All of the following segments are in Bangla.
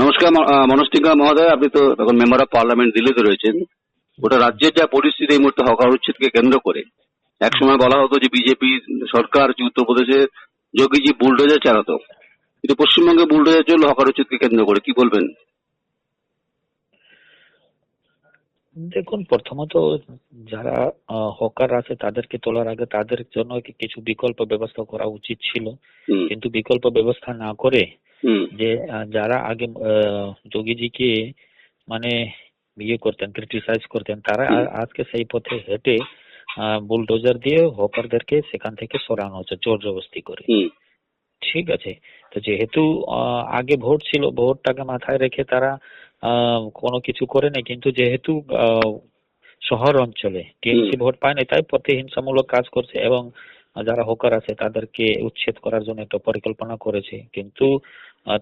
নমস্কার মনস্তিকা মহোদয়। আপনি তো এখন মেম্বার অফ পার্লামেন্ট দিল্লিতে রয়েছেন। ওটা রাজ্যের যা পরিস্থিতি এই মুহূর্তে হকার উচ্ছেদকে কেন্দ্র করে এক সময় বলা হতো যে বিজেপি সরকার, যে উত্তরপ্রদেশে যোগীজি বুলডোজার চালাতো। কিন্তু পশ্চিমবঙ্গে বুলডোজার চলল হকার উচ্ছেদকে কেন্দ্র করে। কি বলবেন? দেখুন প্রথমত যারা হকার আছে তাদেরকে তোলার আগে তাদের জন্য কিছু বিকল্প ব্যবস্থা করা উচিত ছিল? কিন্তু বিকল্প ব্যবস্থা না করে যে যারা আগে যোগীজিকে মানে ইয়ে করতেন ক্রিটিসাইজ করতেন তারা আজকে সেই পথে হেঁটে বুলডোজার দিয়ে হকারদেরকে সেখান থেকে সরানো হচ্ছে জোর জবস্তি করে। ঠিক আছে? তো যেহেতু আহ, আগে ভোট ছিল ভোটটাকে মাথায় রেখে তারা কোনো কিছু করে নাই। কিন্তু যেহেতু শহর অঞ্চলে টিএমসি ভোট পায় না তাই প্রতিহিংসামূলক কাজ করছে এবং যারা হোকার আছে তাদেরকে উচ্ছেদ করার জন্য একটা পরিকল্পনা করেছে। কিন্তু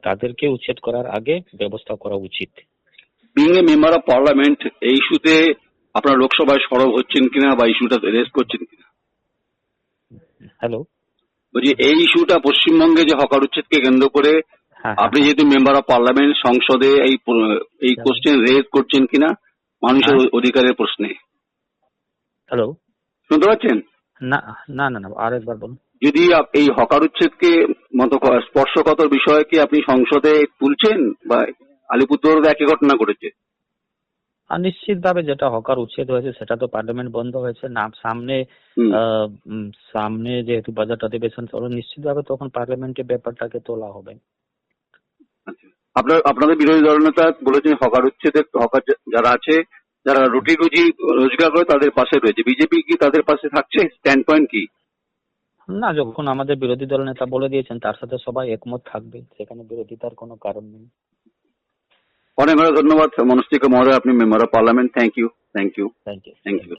তাদেরকে উচ্ছেদ করার আগে ব্যবস্থা করা উচিত। Being a member of parliament এই ইস্যুতে আপনার লোকসভায় সরব হচ্ছেন কিনা বা ইস্যুটা রেজ করছেন কিনা? হ্যালো বলছি এই ইস্যুটা পশ্চিমবঙ্গে যে হকার উচ্ছেদকে কেন্দ্র করে আপনি যেহেতু মেম্বার অফ পার্লামেন্ট সংসদে এই এই হ্যাঁ। কোশ্চেন রেজ করছেন কিনা মানুষের হ্যাঁ। অধিকারের প্রশ্নে। হ্যালো শুনতে পাচ্ছেন? না না না না আরেকবার বলুন। যদি এই হকার উচ্ছেদকে মতো ক- স্পর্শকাতর বিষয়কে আপনি সংসদে তুলছেন বা আলিপুরদুয়ারে একই ঘটনা ঘটেছে? আর নিশ্চিতভাবে যেটা হকার উচ্ছেদ হয়েছে সেটা তো পার্লামেন্ট বন্ধ হয়েছে। না সামনে সামনে যেহেতু বাজেট অধিবেশন চলো নিশ্চিতভাবে তখন পার্লামেন্টে ব্যাপারটাকে তোলা হবে। আপনার আপনাদের বিরোধী দলনেতা বলেছেন হকার উচ্ছেদের হকার যারা আছে যারা রুটি রুজি রোজগার করে তাদের পাশে রয়েছে। বিজেপি কি তাদের পাশে থাকছে? স্ট্যান্ড পয়েন্ট কি? না যখন আমাদের বিরোধী দল নেতা বলে দিয়েছেন তার সাথে সবাই একমত থাকবে। সেখানে বিরোধিতার কোনো কারণ নেই। অনেক অনেক ধন্যবাদ। মনস্টিকা মহোদয় আপনি member of parliament thank you thank you thank you thank you